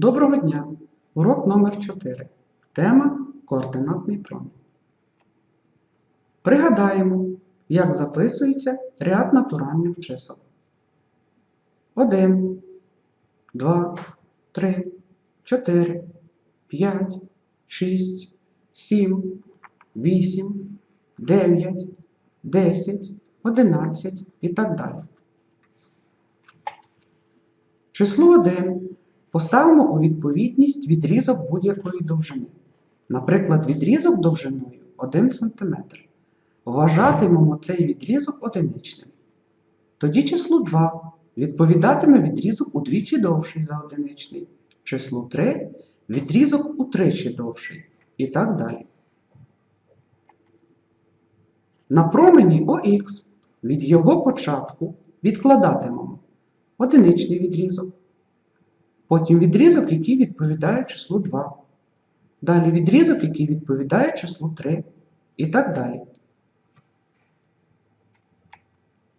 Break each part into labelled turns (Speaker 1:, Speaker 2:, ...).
Speaker 1: Доброго дня! Урок номер 4. Тема Координатний промінь. Пригадаємо, як записується ряд натуральних чисел. 1, 2, 3, 4, 5, 6, 7, 8, 9, 10, 11 і так далі. Число 1 поставимо у відповідність відрізок будь-якої довжини. Наприклад, відрізок довжиною 1 см. Вважатимемо цей відрізок одиничним. Тоді число 2 відповідатиме відрізок удвічі довший за одиничний. Число 3 відрізок утричі довший. І так далі. На промені ОХ від його початку відкладатимемо одиничний відрізок, потім відрізок, який відповідає числу 2, далі відрізок, який відповідає числу 3 і так далі.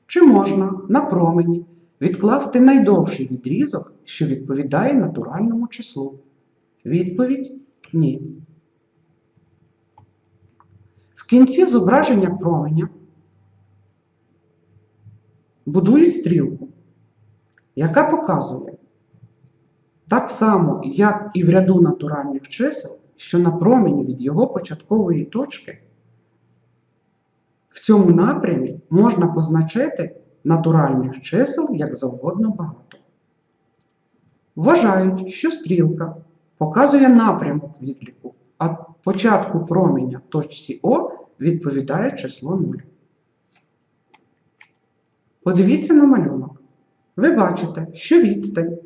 Speaker 1: Чи можна на промені відкласти найдовший відрізок, що відповідає натуральному числу? Відповідь ні. В кінці зображення променя будують стрілку, яка показує так само, як і в ряду натуральних чисел, що на промені від його початкової точки в цьому напрямі можна позначити натуральних чисел як завгодно багато. Вважають, що стрілка показує напрямок відліку, а початку променя точці О відповідає число 0. Подивіться на малюнок. Ви бачите, що відстань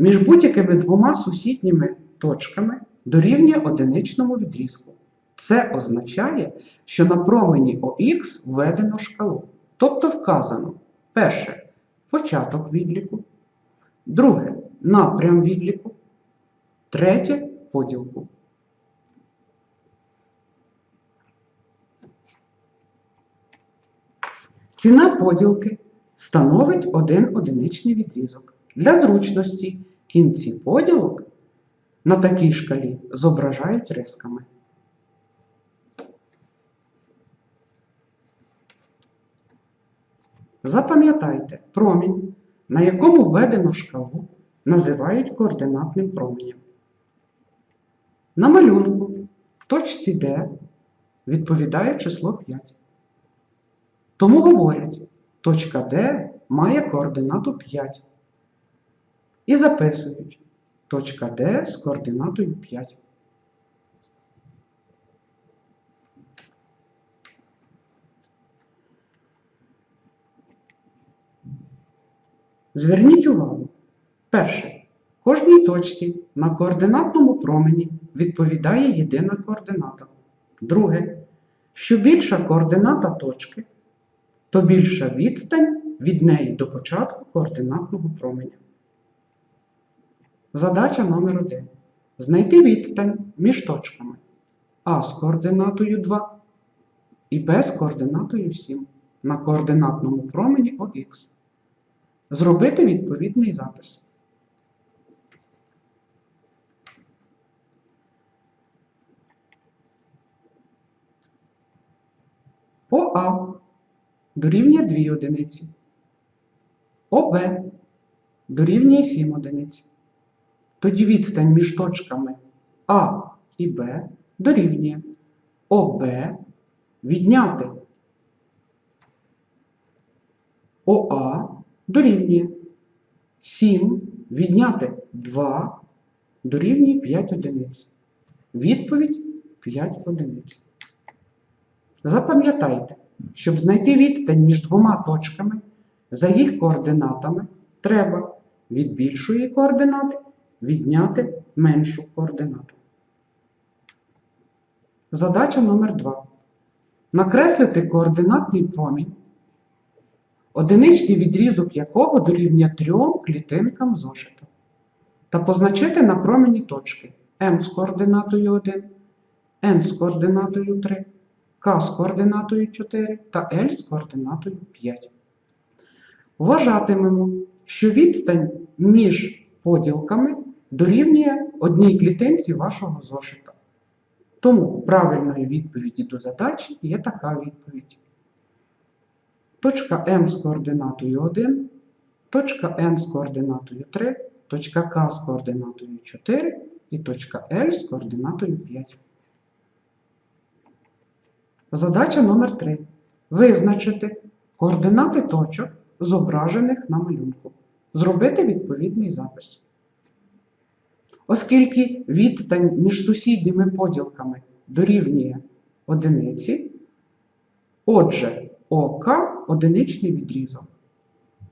Speaker 1: між будь-якими двома сусідніми точками дорівнює одиничному відрізку. Це означає, що на промені ОХ введено шкалу. Тобто вказано перше початок відліку, друге напрям відліку, третє поділку. Ціна поділки становить один одиничний відрізок. Для зручності кінці поділок на такій шкалі зображають рисками. Запам'ятайте, промінь, на якому введено шкалу, називають координатним променем. На малюнку точці D відповідає число 5. Тому говорять, точка D має координату 5. І записують точка D з координатою 5. Зверніть увагу. Перше. Кожній точці на координатному промені відповідає єдина координата. Друге. Що більша координата точки, то більша відстань від неї до початку координатного променя. Задача номер 1. Знайти відстань між точками А з координатою 2 і Б з координатою 7 на координатному промені ОХ. Зробити відповідний запис. ОА дорівнює 2 одиниці. ОБ дорівнює 7 одиниць. Тоді відстань між точками А і Б дорівнює ОБ відняти ОА дорівнює 7 відняти 2 дорівнює 5 одиниць. Відповідь 5 одиниць. Запам'ятайте, щоб знайти відстань між двома точками, за їх координатами треба від більшої координати відняти меншу координату. Задача номер 2. Накреслити координатний промінь, одиничний відрізок якого дорівнює трьом клітинкам зошита. Та позначити на промені точки М з координатою 1, N з координатою 3, К з координатою 4 та L з координатою 5. Вважатимемо, що відстань між поділками дорівнює одній клітинці вашого зошита. Тому правильною відповіді до задачі є така відповідь. Точка М з координатою 1, точка N з координатою 3, точка К з координатою 4 і точка L з координатою 5. Задача номер 3. Визначити координати точок, зображених на малюнку. Зробити відповідний запис. Оскільки відстань між сусідніми поділками дорівнює одиниці, отже, ОК одиничний відрізок.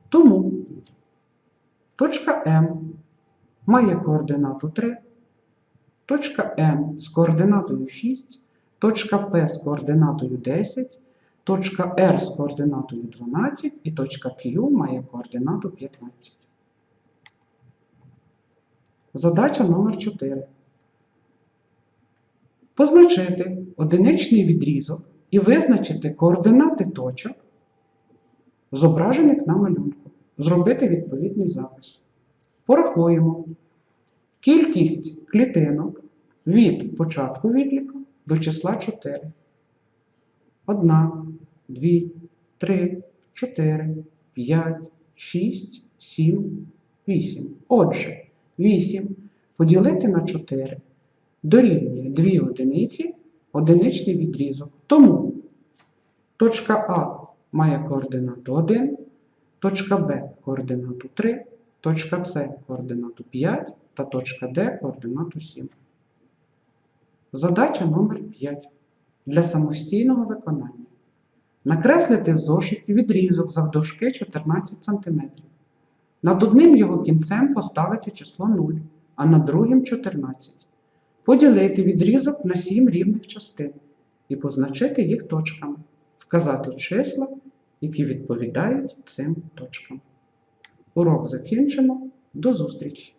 Speaker 1: Тому точка М має координату 3, точка N з координатою 6, точка P з координатою 10, точка R з координатою 12 і точка Q має координату 15. Задача номер 4. Позначити одиничний відрізок і визначити координати точок, зображених на малюнку. Зробити відповідний запис. Порахуємо кількість клітинок від початку відліку до числа 4. 1, 2, 3, 4, 5, 6, 7, 8. Отже, 8 поділити на 4 дорівнює 2 одиниці, одиничний відрізок. Тому точка А має координату 1, точка Б координату 3, точка С координату 5 та точка Д координату 7. Задача номер 5 для самостійного виконання. Накреслити в зошиті відрізок завдовжки 14 см. Над одним його кінцем поставити число 0, а над другим 14. Поділити відрізок на 7 рівних частин і позначити їх точками. Вказати числа, які відповідають цим точкам. Урок закінчено. До зустрічі!